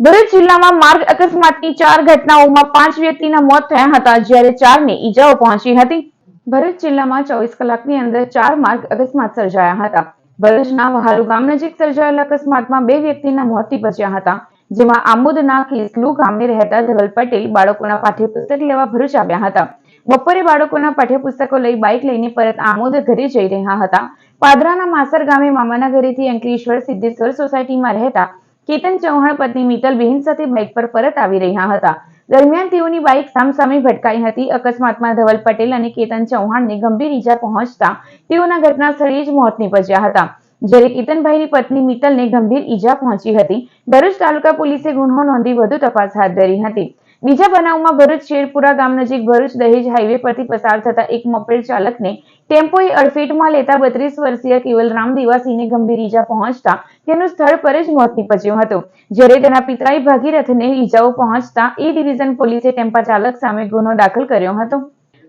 ભરૂચ જિલ્લામાં માર્ગ અકસ્માતની ચાર ઘટનાઓમાં પાંચ વ્યક્તિના મોત થયા હતા, જ્યારે ચારને ઈજાઓ પહોંચી હતી. ભરૂચ જિલ્લામાં ચોવીસ કલાકની અંદર ચાર માર્ગ અકસ્માત સર્જાયા હતા. ભરૂચના વહાલુ ગામ નજીક સર્જાયેલા અકસ્માતમાં બે વ્યક્તિના મોત નીપજ્યા હતા, જેમાં આમોદના કિસલુ ગામે રહેતા ધવલ પટેલ બાળકોના પાઠ્યપુસ્તક લેવા ભરૂચ આવ્યા હતા. બપોરે બાળકોના પાઠ્યપુસ્તકો લઈ બાઇક લઈને પરત આમોદ ઘરે જઈ રહ્યા હતા. પાદરાના માસર ગામે મામાના ઘરેથી અંકલેશ્વર સિદ્ધેશ્વર સોસાયટીમાં રહેતા કેતન ચૌહાણ પત્ની મિત્તલબહેન સાથે બાઇક પર પરત આવી રહ્યા હતા. દરમિયાન તેઓની બાઇક સામસામે ભટકાઈ હતી. અકસ્માતમાં ધવલ પટેલ અને કેતન ચૌહાણને ગંભીર ઈજા પહોંચતા તેઓના ઘટના સ્થળે જ મોત નીપજ્યા હતા. જ્યારે કેતનભાઈની પત્ની મિતલને ગંભીર ઈજા પહોંચી હતી. ભરૂચ તાલુકા પોલીસે ગુનો નોંધી વધુ તપાસ હાથ ધરી હતી. બીજા બનાવમાં ભરૂચ શેરપુરા ગામ નજીક ભરૂચ દહેજ હાઈવે પરથી પસાર થતા એક મપેડ ચાલકને ટેમ્પોએ અડફેટમાં લેતા બત્રીસ વર્ષીય કેવલરામ દિવાસીને ગંભીર ઈજા પહોંચતા તેનું સ્થળ પર જ મોત નીપજ્યું હતું. જ્યારે તેના પિતરાઈ ભાગીરથને ઈજાઓ પહોંચતા એ ડિવિઝન પોલીસે ટેમ્પા ચાલક સામે ગુનો દાખલ કર્યો હતો.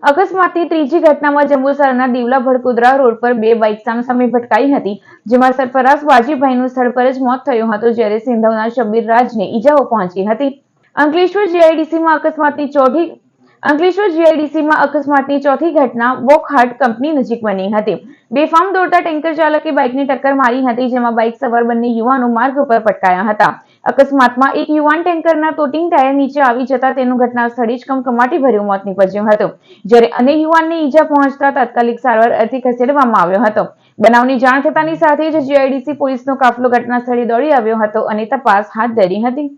અકસ્માતની ત્રીજી ઘટનામાં જંબુસરના દીવલા ભડકુદરા રોડ પર બે બાઇક સામસામે ભટકાઈ હતી, જેમાં સરફરાઝ વાજીભાઈનું સ્થળ પર જ મોત થયું હતું જ્યારે સિંધવના શબીર રાજને ઈજાઓ પહોંચી હતી. અંકલેશ્વર જીઆઈડીસીમાં અકસ્માતની ચોથી અંકલેશ્વર જીઆઈડીસીમાં અકસ્માતની ચોથી ઘટના વોકહાર્ટ કંપની નજીક બની હતી. બેફામ દોડતા ટેન્કર ચાલકે બાઇકને ટક્કર મારી હતી, જેમાં બાઇક સવાર બંને યુવાનો માર્ગ ઉપર પટકાયા હતા. અકસ્માતમાં એક યુવાન ટેન્કરના તોટિંગ ટાયર નીચે આવી જતા તેનું ઘટના સ્થળે જ કમકમાટી ભર્યું મોત નીપજ્યું હતું. જ્યારે અન્ય યુવાનને ઈજા પહોંચતા તાત્કાલિક સારવાર અર્થે ખસેડવામાં આવ્યો હતો. બનાવની જાણ થતાની સાથે જ જીઆઈડીસી પોલીસનો કાફલો ઘટના સ્થળે દોડી આવ્યો હતો અને તપાસ હાથ ધરી હતી.